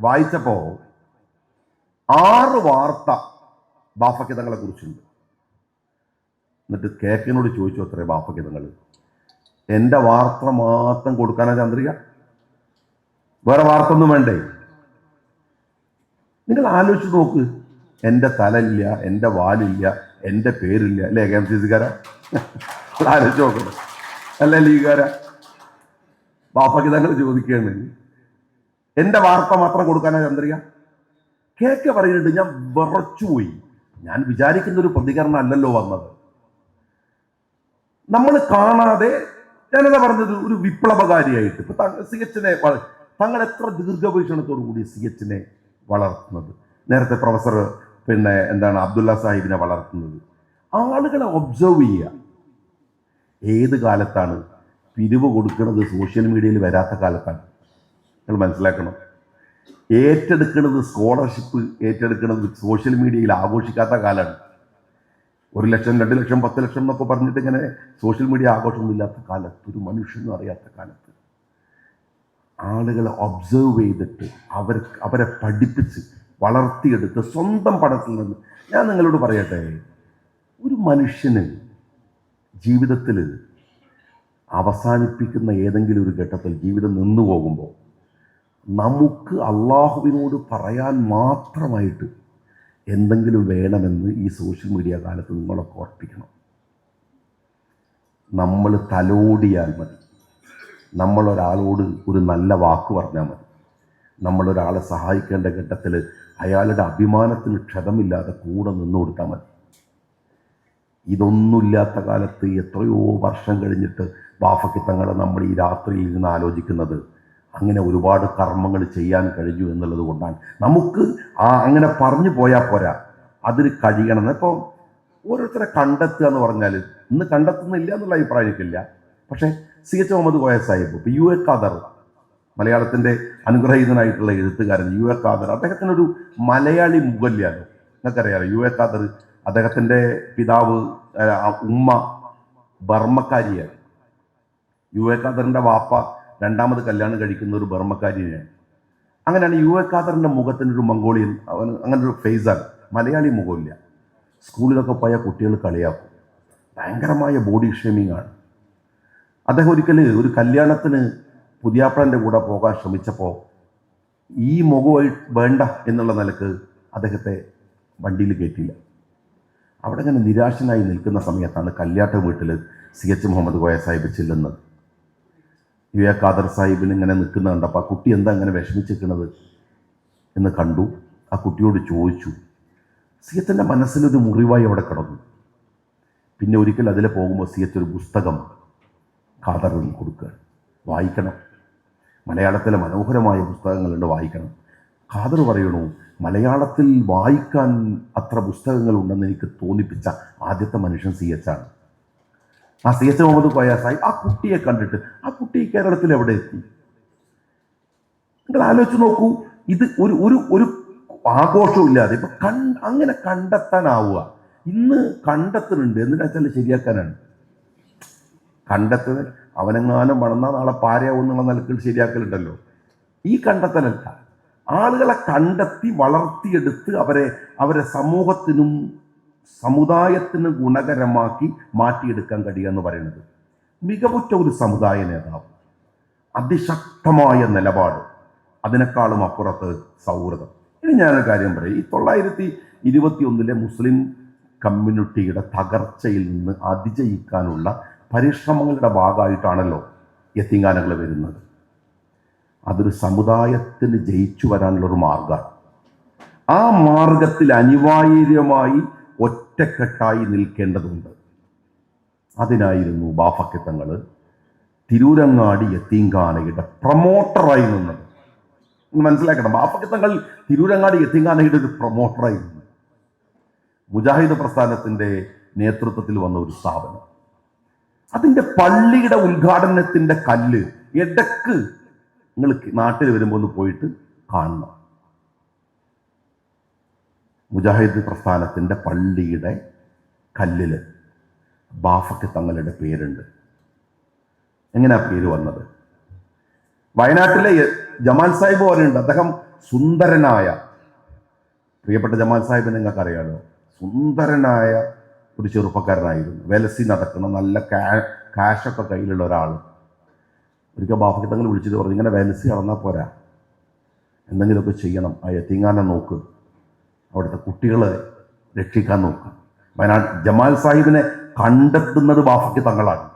വായിച്ചപ്പോൾ ആറ് വാർത്ത ബാഫക്കിതങ്ങളെ കുറിച്ചുണ്ട്. എന്നിട്ട് കേക്കിനോട് ചോദിച്ചു അത്രേ ബാഫക്കിതങ്ങൾ എന്റെ വാർത്ത മാത്രം കൊടുക്കാനാ ചന്ദ്രിക? വേറെ വാർത്ത ഒന്നും വേണ്ടേ? നിങ്ങൾ ആലോചിച്ച് നോക്ക്. എന്റെ തലയില്ല എന്റെ വാലില്ല എന്റെ പേരില്ല. അല്ലേ കെ എം സി സിക്കാരാ? ആലോചിച്ച് നോക്കണം അല്ല ലീഗുകാരാ? ബാപ്പയ്ക്ക് തങ്ങൾ ചോദിക്കുകയാണ്. എന്റെ വാർത്ത മാത്രം കൊടുക്കാനാ ചന്ദ്രിക? കെ കെ പറയുന്നുണ്ട് ഞാൻ വിറച്ചുപോയി ഞാൻ വിചാരിക്കുന്ന ഒരു പ്രതികരണം അല്ലല്ലോ വന്നത്. നമ്മൾ കാണാതെ ഞാനതാ പറഞ്ഞത്? ഒരു വിപ്ലവകാരിയായിട്ട്. ഇപ്പൊ സി എച്ചിനെ തങ്ങൾ എത്ര ദീർഘവീക്ഷണത്തോടു കൂടി സി എച്ചിനെ വളർത്തുന്നത്? നേരത്തെ പ്രൊഫസർ പിന്നെ എന്താണ് അബ്ദുള്ള സാഹിബിനെ വളർത്തുന്നത്. ആളുകളെ ഒബ്സർവ് ചെയ്യുക. ഏത് കാലത്താണ് പിരിവ് കൊടുക്കുന്നത്? സോഷ്യൽ മീഡിയയിൽ വരാത്ത കാലത്താണ്. നിങ്ങൾ മനസ്സിലാക്കണം. ഏറ്റെടുക്കുന്നത് സ്കോളർഷിപ്പ് ഏറ്റെടുക്കുന്നത് സോഷ്യൽ മീഡിയയിൽ ആഘോഷിക്കാത്ത കാലമാണ്. ഒരു ലക്ഷം രണ്ട് ലക്ഷം പത്ത് ലക്ഷം എന്നൊക്കെ പറഞ്ഞിട്ട് ഇങ്ങനെ സോഷ്യൽ മീഡിയ ആഘോഷമൊന്നുമില്ലാത്ത കാലത്ത് ഒരു മനുഷ്യനും അറിയാത്ത കാലത്ത് ആളുകളെ ഒബ്സേർവ് ചെയ്തിട്ട് അവർ അവരെ പഠിപ്പിച്ച് വളർത്തിയെടുത്ത് സ്വന്തം പടത്തിൽ നിന്ന് ഞാൻ നിങ്ങളോട് പറയട്ടെ ഒരു മനുഷ്യന് ജീവിതത്തിൽ അവസാനിപ്പിക്കുന്ന ഏതെങ്കിലും ഒരു ഘട്ടത്തിൽ ജീവിതം നിന്നു പോകുമ്പോൾ നമുക്ക് അള്ളാഹുവിനോട് പറയാൻ മാത്രമായിട്ട് എന്തെങ്കിലും വേണമെന്ന് ഈ സോഷ്യൽ മീഡിയ കാലത്ത് നിങ്ങളൊക്കെ ഓർപ്പിക്കണം. നമ്മൾ തലോടിയാൽ മതി. നമ്മളൊരാളോട് ഒരു നല്ല വാക്ക് പറഞ്ഞാൽ മതി. നമ്മളൊരാളെ സഹായിക്കേണ്ട ഘട്ടത്തിൽ അയാളുടെ അഭിമാനത്തിന് ക്ഷതമില്ലാതെ കൂടെ നിന്ന് കൊടുത്താൽ മതി. ഇതൊന്നുമില്ലാത്ത കാലത്ത് എത്രയോ വർഷം കഴിഞ്ഞിട്ട് ബാഫയ്ക്ക് തങ്ങളെ നമ്മൾ ഈ രാത്രിയിൽ നിന്ന് ആലോചിക്കുന്നത്. അങ്ങനെ ഒരുപാട് കർമ്മങ്ങൾ ചെയ്യാൻ കഴിഞ്ഞു എന്നുള്ളത് കൊണ്ടാണ്. നമുക്ക് ആ അങ്ങനെ പറഞ്ഞു പോയാൽ പോരാ. അതിന് കഴിയണം. ഇപ്പോൾ ഓരോരുത്തരെ കണ്ടെത്തുക എന്ന് പറഞ്ഞാൽ ഇന്ന് കണ്ടെത്തുന്നില്ല എന്നുള്ള അഭിപ്രായം എനിക്കില്ല. പക്ഷേ സി എച്ച് മുഹമ്മദ് കോയ സാഹിബ് ഇപ്പോൾ യു എ ഖാദർ മലയാളത്തിന്റെ അനുഗ്രഹീതനായിട്ടുള്ള എഴുത്തുകാരൻ യു എ ഖാദർ അദ്ദേഹത്തിനൊരു മലയാളി മുഖല്യാലോ നിങ്ങൾക്കറിയാലോ യു എ ഖാദർ അദ്ദേഹത്തിന്റെ പിതാവ് ഉമ്മ ബർമ്മക്കാരിയാണ്. യു എ ഖാദറിന്റെ വാപ്പ രണ്ടാമത് കല്യാണം കഴിക്കുന്ന ഒരു ബർമ്മക്കാരിയാണ്. അങ്ങനെയാണ് യു എ ഖാദറിന്റെ മുഖത്തിനൊരു മംഗോളിയൻ അവൻ അങ്ങനെ ഒരു ഫേസാണ് മലയാളി മുഖമില്ല സ്കൂളിലൊക്കെ പോയ കുട്ടികൾ കളിയാക്കും. ഭയങ്കരമായ ബോഡി ഷേമിംഗ് ആണ്. അദ്ദേഹം ഒരിക്കൽ ഒരു കല്യാണത്തിന് പുതിയാപ്പളന്റെ കൂടെ പോകാൻ ശ്രമിച്ചപ്പോൾ ഈ മുഖമായി വേണ്ട എന്നുള്ള നിലയ്ക്ക് അദ്ദേഹത്തെ വണ്ടിയിൽ കയറ്റിയില്ല. അവിടെ ഇങ്ങനെ നിരാശനായി നിൽക്കുന്ന സമയത്താണ് കല്യാട്ട വീട്ടിൽ സി എച്ച് മുഹമ്മദ് കോയ സാഹിബ് ചെല്ലുന്നത്. യു എ ഖാദർ സാഹിബിന് ഇങ്ങനെ നിൽക്കുന്ന കണ്ടപ്പോൾ ആ കുട്ടി എന്താ ഇങ്ങനെ വിഷമിച്ചിരിക്കുന്നത് എന്ന് കണ്ടു. ആ കുട്ടിയോട് ചോദിച്ചു സി എച്ചിന്റെ മനസ്സിലൊരു മുറിവായി അവിടെ കിടന്നു. പിന്നെ ഒരിക്കൽ അതിലെ പോകുമ്പോൾ സി എച്ച് ഒരു പുസ്തകം ഖാദറിന് കൊടുക്കുക. വായിക്കണം. മലയാളത്തിലെ മനോഹരമായ പുസ്തകങ്ങളുണ്ട് വായിക്കണം. ഖാദർ പറയണു മലയാളത്തിൽ വായിക്കാൻ അത്ര പുസ്തകങ്ങളുണ്ടെന്ന് എനിക്ക് തോന്നിപ്പിച്ച ആദ്യത്തെ മനുഷ്യൻ സി എച്ച് ആണ്. ആ സി എച്ച് മുഹമ്മദ് കോയ സാഹിബ് ആ കുട്ടിയെ കണ്ടിട്ട് ആ കുട്ടി കേരളത്തിൽ എവിടെ എത്തി? നിങ്ങൾ ആലോചിച്ച് നോക്കൂ ഇത് ഒരു ഒരു ഒരു ആഘോഷവും ഇല്ലാതെ ഇപ്പൊ കൺ അങ്ങനെ കണ്ടെത്താനാവുക. ഇന്ന് കണ്ടെത്തുന്നുണ്ട് എന്തിനാ ശരിയാക്കാനാണ്. കണ്ടെത്തുന്നത് അവനെങ്ങാനും വളർന്നാൽ നാളെ പാരയാവും എന്നുള്ള നിലക്കിൽ ശരിയാക്കലുണ്ടല്ലോ. ഈ കണ്ടെത്തലല്ല. ആളുകളെ കണ്ടെത്തി വളർത്തിയെടുത്ത് അവരെ അവരെ സമൂഹത്തിനും സമുദായത്തിനും ഗുണകരമാക്കി മാറ്റിയെടുക്കാൻ കഴിയുക എന്ന് പറയുന്നത് മികവുറ്റ ഒരു സമുദായ നേതാവ്. അതിശക്തമായ നിലപാട്. അതിനേക്കാളും അപ്പുറത്ത് സൗഹൃദം. ഇനി ഞാനൊരു കാര്യം പറയും. ഈ തൊള്ളായിരത്തി ഇരുപത്തി ഒന്നിലെ മുസ്ലിം കമ്മ്യൂണിറ്റിയുടെ തകർച്ചയിൽ നിന്ന് അതിജയിക്കാനുള്ള പരിശ്രമങ്ങളുടെ ഭാഗമായിട്ടാണല്ലോ യത്തിങ്കാനകൾ വരുന്നത്. അതൊരു സമുദായത്തിന് ജയിച്ചു വരാനുള്ളൊരു മാർഗമാണ് ആ മാർഗത്തിൽ അനിവാര്യമായി ഒറ്റക്കെട്ടായി നിൽക്കേണ്ടതുണ്ട്. അതിനായിരുന്നു ബാഫക്കിത്തങ്ങൾ തിരൂരങ്ങാടി യത്തീങ്കാനയുടെ പ്രൊമോട്ടറായി നിന്നത്. മനസ്സിലാക്കണം ബാഫക്കിത്തങ്ങൾ തിരൂരങ്ങാടി യത്തീങ്കാനയുടെ ഒരു പ്രൊമോട്ടറായി നിന്നു മുജാഹിദ് പ്രസ്ഥാനത്തിന്റെ നേതൃത്വത്തിൽ വന്ന ഒരു സ്ഥാപനം. അതിന്റെ പള്ളിയുടെ ഉദ്ഘാടനത്തിന്റെ കല്ല് ഇടയ്ക്ക് നിങ്ങൾ നാട്ടിൽ വരുമ്പോൾ ഒന്ന് പോയിട്ട് കാണണം. മുജാഹിദ് പ്രസ്ഥാനത്തിന്റെ പള്ളിയുടെ കല്ലിൽ ബാഫക്ക് തങ്ങളുടെ പേരുണ്ട്. എങ്ങനെയാ പേര് വന്നത്? വയനാട്ടിലെ ജമാൽ സാഹിബ് പറയുന്നുണ്ട് അദ്ദേഹം സുന്ദരനായ പ്രിയപ്പെട്ട ജമാൽ സാഹിബ് നിങ്ങൾക്കറിയാലോ സുന്ദരനായ ഒരു ചെറുപ്പക്കാരനായിരുന്നു. വെലസി നടക്കുന്ന നല്ല കാ കാശൊക്കെ കയ്യിലുള്ള ഒരാൾ ഒരിക്കൽ ബാഫയ്ക്ക് തങ്ങൾ വിളിച്ചിട്ട് പറഞ്ഞു ഇങ്ങനെ വെലസി നടന്നാൽ പോരാ. എന്തെങ്കിലുമൊക്കെ ചെയ്യണം. ആ എത്തിങ്ങാനെ നോക്ക്. അവിടുത്തെ കുട്ടികളെ രക്ഷിക്കാൻ നോക്ക്. വയനാട് ജമാൽ സാഹിബിനെ കണ്ടെത്തുന്നത് ബാഫയ്ക്ക് തങ്ങളാണ്.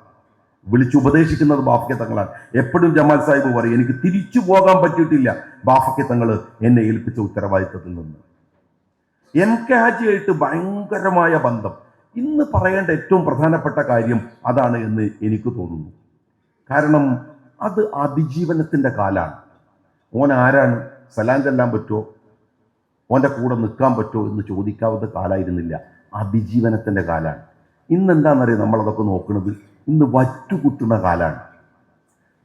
വിളിച്ചുപദേശിക്കുന്നത് ബാഫയ്ക്ക് തങ്ങളാണ്. എപ്പോഴും ജമാൽ സാഹിബ് പറയും എനിക്ക് തിരിച്ചു പോകാൻ പറ്റിയിട്ടില്ല. ബാഫയ്ക്ക് തങ്ങൾ എന്നെ ഏൽപ്പിച്ച ഉത്തരവാദിത്തത്തിൽ നിന്ന്. എം കെ ഹാജിയായിട്ട് ഭയങ്കരമായ ബന്ധം. ഇന്ന് പറയേണ്ട ഏറ്റവും പ്രധാനപ്പെട്ട കാര്യം അതാണ് എന്ന് എനിക്ക് തോന്നുന്നു. കാരണം അത് അതിജീവനത്തിന്റെ കാലാണ്. ഓൻ ആരാണ്? സലാം ചെല്ലാൻ പറ്റുമോ? ഓന്റെ കൂടെ നിൽക്കാൻ പറ്റുമോ എന്ന് ചോദിക്കാവുന്ന കാലായിരുന്നില്ല. അതിജീവനത്തിന്റെ കാലാണ്. ഇന്ന് എന്താണെന്നറിയാം നമ്മളതൊക്കെ നോക്കുന്നത് ഇന്ന് വറ്റുകുത്തുന്ന കാലാണ്.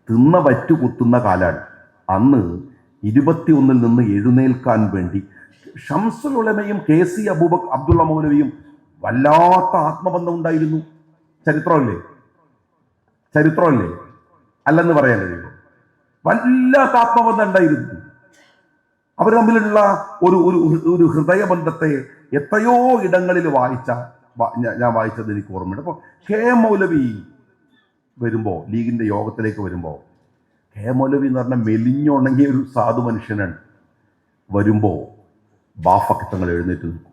തിന്ന വറ്റുകുത്തുന്ന കാലാണ്. അന്ന് ഇരുപത്തിയൊന്നിൽ നിന്ന് എഴുന്നേൽക്കാൻ വേണ്ടി ഷംസുൽ ഉലമയും കെ സി അബൂബക് അബ്ദുള്ള മൗലവിയും വല്ലാത്ത ആത്മബന്ധം ഉണ്ടായിരുന്നു. ചരിത്രമല്ലേ? ചരിത്രമല്ലേ? അല്ലെന്ന് പറയാൻ കഴിയുമോ? വല്ലാത്ത ആത്മബന്ധം ഉണ്ടായിരുന്നു. അവർ തമ്മിലുള്ള ഒരു ഒരു ഹൃദയബന്ധത്തെ എത്രയോ ഇടങ്ങളിൽ വായിച്ച ഞാൻ വായിച്ചത് എനിക്ക് ഓർമ്മയുണ്ട്. അപ്പോൾ കെ മൗലവി വരുമ്പോൾ ലീഗിന്റെ യോഗത്തിലേക്ക് വരുമ്പോൾ കെ മൗലവി എന്ന് പറഞ്ഞാൽ മെലിഞ്ഞുണങ്ങിയ ഒരു സാധു മനുഷ്യനാണ് വരുമ്പോൾ ബാഫക്കത്തങ്ങൾ എഴുന്നേറ്റ് നിൽക്കും.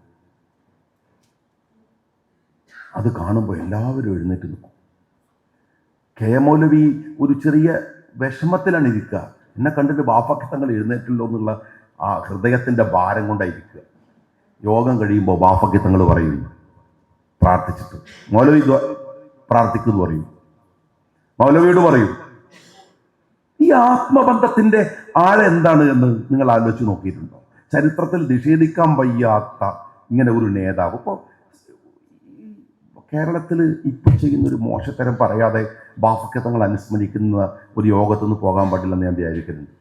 അത് കാണുമ്പോൾ എല്ലാവരും എഴുന്നേറ്റ് നിൽക്കും. കെ മൗലവി ഒരു ചെറിയ വിഷമത്തിലാണ് ഇരിക്കുക. എന്നെ കണ്ടിട്ട് ബാഫക്കത്തങ്ങൾ എഴുന്നേറ്റല്ലോ എന്നുള്ള ആ ഹൃദയത്തിന്റെ ഭാരം കൊണ്ടായിരിക്കുക യോഗം കഴിയുമ്പോൾ ബാപ്പയ്ക്ക് തങ്ങൾ പറയുന്നു പ്രാർത്ഥിച്ചിട്ട്. മൗലവി പ്രാർത്ഥിക്കുന്നു പറയും. മൗലവിയോട് പറയും ഈ ആത്മബന്ധത്തിന്റെ ആഴെന്താണ് എന്ന് നിങ്ങൾ ആലോചിച്ച് നോക്കിയിട്ടുണ്ടോ? ചരിത്രത്തിൽ നിഷേധിക്കാൻ വയ്യാത്ത ഇങ്ങനെ ഒരു നേതാവ്. ഇപ്പോൾ കേരളത്തിൽ ഇപ്പോൾ ചെയ്യുന്ന ഒരു മോശത്തരം പറയാതെ ബാഫക്കത്തങ്ങൾ അനുസ്മരിക്കുന്ന ഒരു യോഗത്തിൽ പോകാൻ പാടില്ലെന്ന് ഞാൻ വിചാരിക്കുന്നുണ്ട്.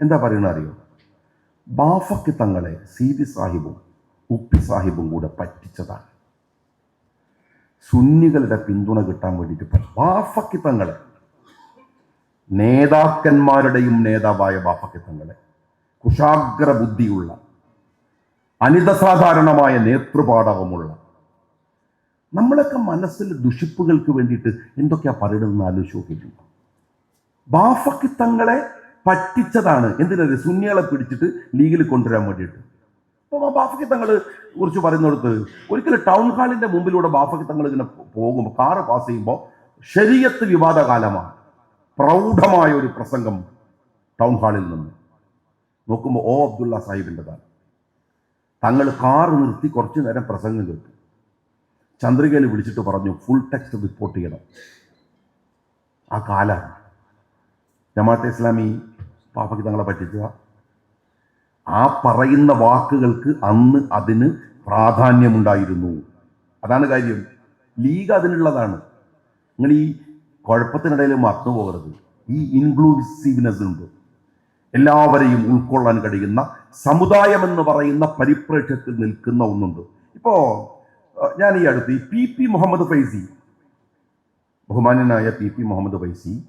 എന്താ പറയുന്നത് അറിയോ? ബാഫക്കത്തങ്ങളെ വി സാഹിബും ഉപ്പി സാഹിബും കൂടെ പറ്റിച്ചതാണ്. സുന്നികളുടെ പിന്തുണ കിട്ടാൻ വേണ്ടിയിട്ട് ബാഫക്കിത്തങ്ങളെ നേതാക്കന്മാരുടെയും നേതാവായ ബാഫക്കിത്തങ്ങളെ കുശാഗ്ര ബുദ്ധിയുള്ള അനിതസാധാരണമായ നേതൃപാടവമുള്ള നമ്മളൊക്കെ മനസ്സിൽ ദുഷിപ്പുകൾക്ക് വേണ്ടിയിട്ട് എന്തൊക്കെയാ പറയണമെന്ന് ആലോചിച്ച് നോക്കിയിട്ടുണ്ട് ബാഫക്കിത്തങ്ങളെ പറ്റിച്ചതാണ്. എന്തിനത് സുന്നികളെ പിടിച്ചിട്ട് ലീഗിൽ കൊണ്ടുവരാൻ വേണ്ടിയിട്ട്? അപ്പോൾ ബാഫക്കി തങ്ങൾ കുറിച്ച് പറയുന്നിടത്ത് ഒരിക്കലും ടൗൺ ഹാളിന്റെ മുമ്പിലൂടെ ബാഫക്കി തങ്ങൾ ഇങ്ങനെ പോകുമ്പോൾ കാറ് പാസ് ചെയ്യുമ്പോൾ ശരീരത്ത് വിവാദ കാലമാണ് പ്രൗഢമായ ഒരു പ്രസംഗം ടൗൺ ഹാളിൽ നിന്ന്. നോക്കുമ്പോൾ ഓ അബ്ദുള്ള സാഹിബിന്റെതാണ്. തങ്ങൾ കാറ് നിർത്തി കുറച്ചു നേരം പ്രസംഗം കേട്ടു. ചന്ദ്രികയിൽ വിളിച്ചിട്ട് പറഞ്ഞു ഫുൾ ടെക്സ്റ്റ് റിപ്പോർട്ട് ചെയ്യണം. ആ കാലാണ്. ജമാഅത്തെ ഇസ്ലാമി പാപ്പയ്ക്ക് തങ്ങളെ പറ്റിച്ച ആ പറയുന്ന വാക്കുകൾക്ക് അന്ന് അതിന് പ്രാധാന്യമുണ്ടായിരുന്നു. അതാണ് കാര്യം. ലീഗ് അതിനുള്ളതാണ്. നിങ്ങൾ ഈ കുഴപ്പത്തിനിടയിൽ മറന്നു പോകരുത്. ഈ ഇൻക്ലൂസീവ്നെസ് ഉണ്ട്. എല്ലാവരെയും ഉൾക്കൊള്ളാൻ കഴിയുന്ന സമുദായം എന്ന് പറയുന്ന പരിപ്രേക്ഷ്യത്തിൽ നിൽക്കുന്ന ഒന്നുണ്ട്. ഇപ്പോ അഹ് ഞാൻ ഈ അടുത്ത് ഈ പി പി മുഹമ്മദ് ഫൈസി ബഹുമാന്യനായ പി പി മുഹമ്മദ് ഫൈസി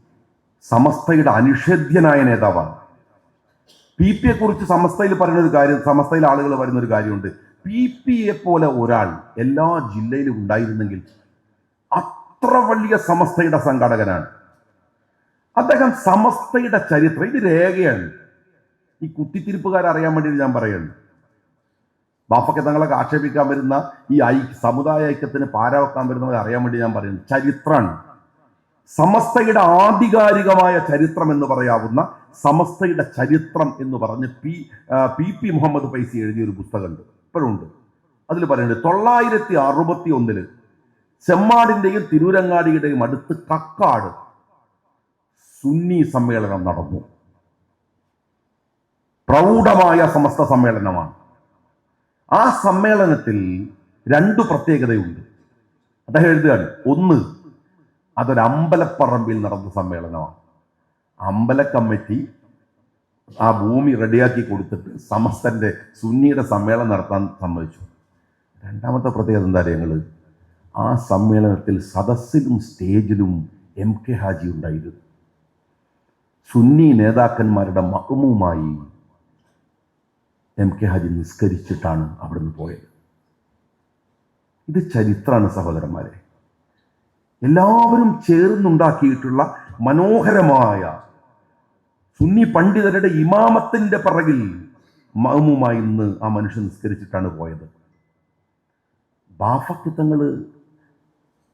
സമസ്തയുടെ അനിഷേധ്യനായ നേതാവാണ്. പി പിയെ കുറിച്ച് സമസ്തയിൽ പറയുന്ന ഒരു കാര്യം സമസ്തയിൽ ആളുകൾ പറയുന്ന ഒരു കാര്യമുണ്ട്. പി പിയെ പോലെ ഒരാൾ എല്ലാ ജില്ലയിലും ഉണ്ടായിരുന്നെങ്കിൽ അത്ര വലിയ സമസ്തയുടെ സംഘാടകനാണ്. അദ്ദേഹം സമസ്തയുടെ ചരിത്രം ഇത് രേഖയാണ്. ഈ കുത്തിത്തിരിപ്പുകാരറിയാൻ വേണ്ടി ഞാൻ പറയുന്നു ബാപ്പയ്ക്ക് തങ്ങളൊക്കെ ആക്ഷേപിക്കാൻ വരുന്ന ഈ ഐ സമുദായ ഐക്യത്തിന് പാരവെക്കാൻ വരുന്നവരെ അറിയാൻ വേണ്ടി ഞാൻ പറയുന്നു. ചരിത്രമാണ്. സമസ്തയുടെ ആധികാരികമായ ചരിത്രം എന്ന് പറയാവുന്ന സമസ്തയുടെ ചരിത്രം എന്ന് പറഞ്ഞ് P P P Muhammad Faizy എഴുതിയ ഒരു പുസ്തകമുണ്ട്. ഇപ്പോഴുണ്ട് അതിൽ പറയുന്നത് തൊള്ളായിരത്തി അറുപത്തി ഒന്നിൽ ചെമ്മാടിന്റെയും തിരൂരങ്ങാടിയുടെയും അടുത്ത് കക്കാട് സുന്നി സമ്മേളനം നടന്നു. പ്രൗഢമായ സമസ്ത സമ്മേളനമാണ്. ആ സമ്മേളനത്തിൽ രണ്ടു പ്രത്യേകതയുണ്ട്. അദ്ദേഹം എഴുതുകയാണ് ഒന്ന് അതൊരു അമ്പലപ്പറമ്പിൽ നടന്ന സമ്മേളനമാണ്. അമ്പല കമ്മിറ്റി ആ ഭൂമി റെഡിയാക്കി കൊടുത്തിട്ട് സമസ്തന്റെ സുന്നിയുടെ സമ്മേളനം നടത്താൻ സമ്മതിച്ചു. രണ്ടാമത്തെ പ്രത്യേകത എന്താ ഞങ്ങൾ ആ സമ്മേളനത്തിൽ സദസ്സിലും സ്റ്റേജിലും എം കെ ഹാജി ഉണ്ടായിരുന്നു. സുന്നി നേതാക്കന്മാരുടെ മഹമുമായി എം കെ ഹാജി നിസ്കരിച്ചിട്ടാണ് അവിടുന്ന് പോയത്. ഇത് ചരിത്രമാണ് സഹോദരന്മാരെ. എല്ലാവരും ചേർന്നുണ്ടാക്കിയിട്ടുള്ള മനോഹരമായ സുന്നി പണ്ഡിതരുടെ ഇമാമത്തിന്റെ പിറകിൽ മഹമുമായി ഇന്ന് ആ മനുഷ്യൻ നിസ്കരിച്ചിട്ടാണ് പോയത്. ബാഫക്കിത്തങ്ങൾ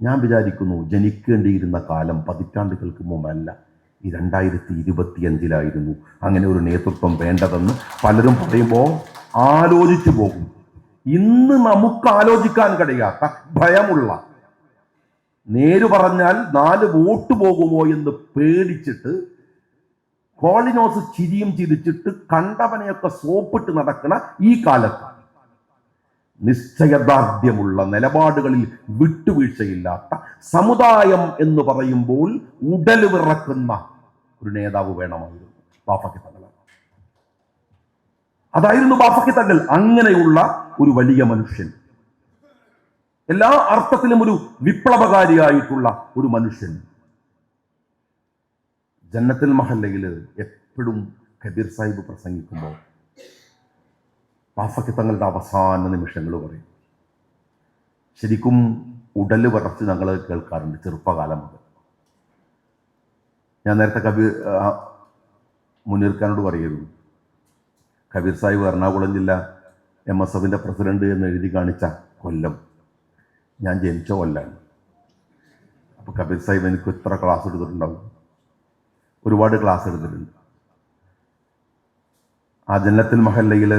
ഞാൻ വിചാരിക്കുന്നു ജനിക്കേണ്ടിയിരുന്ന കാലം പതിറ്റാണ്ടുകൾക്ക് മുമ്പല്ല. ഈ രണ്ടായിരത്തി ഇരുപത്തിയഞ്ചിലായിരുന്നു അങ്ങനെ ഒരു നേതൃത്വം വേണ്ടതെന്ന് പലരും പറയുമ്പോൾ ആലോചിച്ചു പോകും. ഇന്ന് നമുക്ക് ആലോചിക്കാൻ കഴിയാത്ത ഭയമുള്ള നേര് പറഞ്ഞാൽ നാല് വോട്ട് പോകുമോ എന്ന് പേടിച്ചിട്ട് കോളിനോസ് ചിരിയും ചിരിച്ചിട്ട് കണ്ടവനെയൊക്കെ സോപ്പിട്ട് നടക്കുന്ന ഈ കാലത്ത്. നിശ്ചയദാർഢ്യമുള്ള നിലപാടുകളിൽ വിട്ടുവീഴ്ചയില്ലാത്ത സമുദായം എന്ന് പറയുമ്പോൾ ഉടൽ വിറക്കുന്ന ഒരു നേതാവ് വേണമായിരുന്നു ബാഫക്കി തങ്ങൾ. അതായിരുന്നു ബാഫക്കി തങ്ങൾ. അങ്ങനെയുള്ള ഒരു വലിയ മനുഷ്യൻ. എല്ലാ അർത്ഥത്തിലും ഒരു വിപ്ലവകാരിയായിട്ടുള്ള ഒരു മനുഷ്യൻ. ജന്നത്തിൽ മഹല്ലയിൽ എപ്പോഴും കബീർ സാഹിബ് പ്രസംഗിക്കുമ്പോൾ ബാഫക്കി തങ്ങളുടെ അവസാന നിമിഷങ്ങൾ പറയും. ശരിക്കും ഉടൽ വിറച്ച് ഞങ്ങൾ കേൾക്കാറുണ്ട് ചെറുപ്പകാലം മുതൽ. ഞാൻ നേരത്തെ കബീർ മുനീർക്കാനോട് മുനീർ പറയുന്നു കബീർ സാഹിബ് എറണാകുളം ജില്ല എം എസ് എഫിന്റെ പ്രസിഡന്റ് എന്ന് എഴുതി കാണിച്ച കൊല്ലം. ഞാൻ ജനിച്ച കൊല്ലാണ്. അപ്പോൾ കബീർ സാഹിബ് എനിക്ക് ഇത്ര ക്ലാസ് എടുത്തിട്ടുണ്ടാവും. ഒരുപാട് ക്ലാസ് എടുത്തിട്ടുണ്ട്. ആ ജന്നത്തിൽ മഹല്ലയിൽ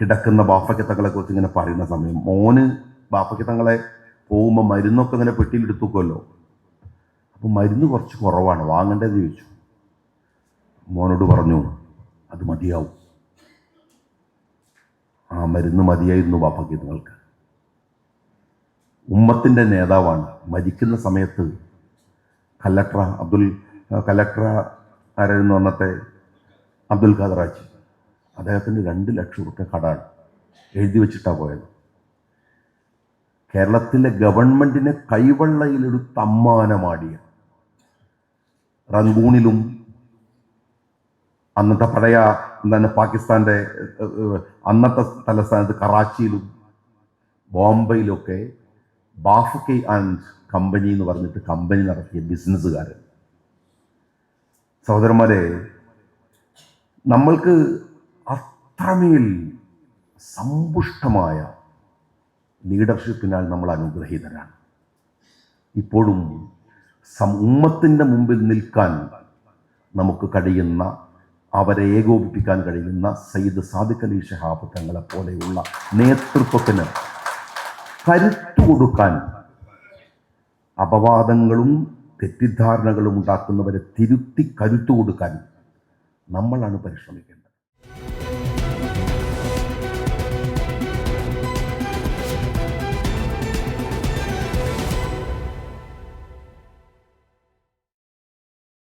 കിടക്കുന്ന ബാപ്പക്കത്തങ്ങളെ കുറിച്ച് ഇങ്ങനെ പറയുന്ന സമയം. മോന് ബാപ്പക്കത്തങ്ങളെ പോകുമ്പോൾ മരുന്നൊക്കെ ഇങ്ങനെ പെട്ടിയിലെടുത്തുക്കുമല്ലോ അപ്പം മരുന്ന് കുറച്ച് കുറവാണ്. വാങ്ങേണ്ടതെന്ന് ചോദിച്ചു. മോനോട് പറഞ്ഞു അത് മതിയാവും. ആ മരുന്ന് മതിയായിരുന്നു ബാപ്പക്കത്തങ്ങൾക്ക്. ഉമ്മത്തിന്റെ നേതാവാണ്. മരിക്കുന്ന സമയത്ത് കല്ലട്ര അബ്ദുൽ കലക്ടർ ആരായിരുന്നു അന്നത്തെ? അബ്ദുൽ ഖാദറാച്ചി അദ്ദേഹത്തിന് രണ്ട് ലക്ഷം റുപ്യ കടാണ് എഴുതി വെച്ചിട്ടാണ് പോയത്. കേരളത്തിലെ ഗവൺമെന്റിനെ കൈവെള്ളയിലൊരു തമ്മാനമാടിയ റങ്കൂണിലും അന്നത്തെ പഴയ എന്താണ് ഏഹ്, അന്നത്തെ തലസ്ഥാനത്ത് കറാച്ചിയിലും ബോംബെയിലൊക്കെ ബാഫ്കെ ആൻഡ് കമ്പനി എന്ന് പറഞ്ഞിട്ട് കമ്പനി നടത്തിയ ബിസിനസ്സുകാരൻ സഹോദരന്മാരെ നമ്മൾക്ക് അത്രമേൽ സമ്പുഷ്ടമായ ലീഡർഷിപ്പിനാൽ നമ്മൾ അനുഗ്രഹീതരാണ്. ഇപ്പോഴും സമൂഹത്തിന്റെ മുമ്പിൽ നിൽക്കാൻ നമുക്ക് കഴിയുന്ന അവരെ ഏകോപിപ്പിക്കാൻ കഴിയുന്ന സയ്യിദ് സാദിഖ് അലി ഷഹാബ് തങ്ങളെ പോലെയുള്ള നേതൃത്വത്തിന് കരുത്തു കൊടുക്കാൻ അപവാദങ്ങളും തെറ്റിദ്ധാരണകളും ഉണ്ടാക്കുന്നവരെ തിരുത്തി കരുത്തു കൊടുക്കാൻ നമ്മളാണ് പരിശ്രമിക്കേണ്ടത്.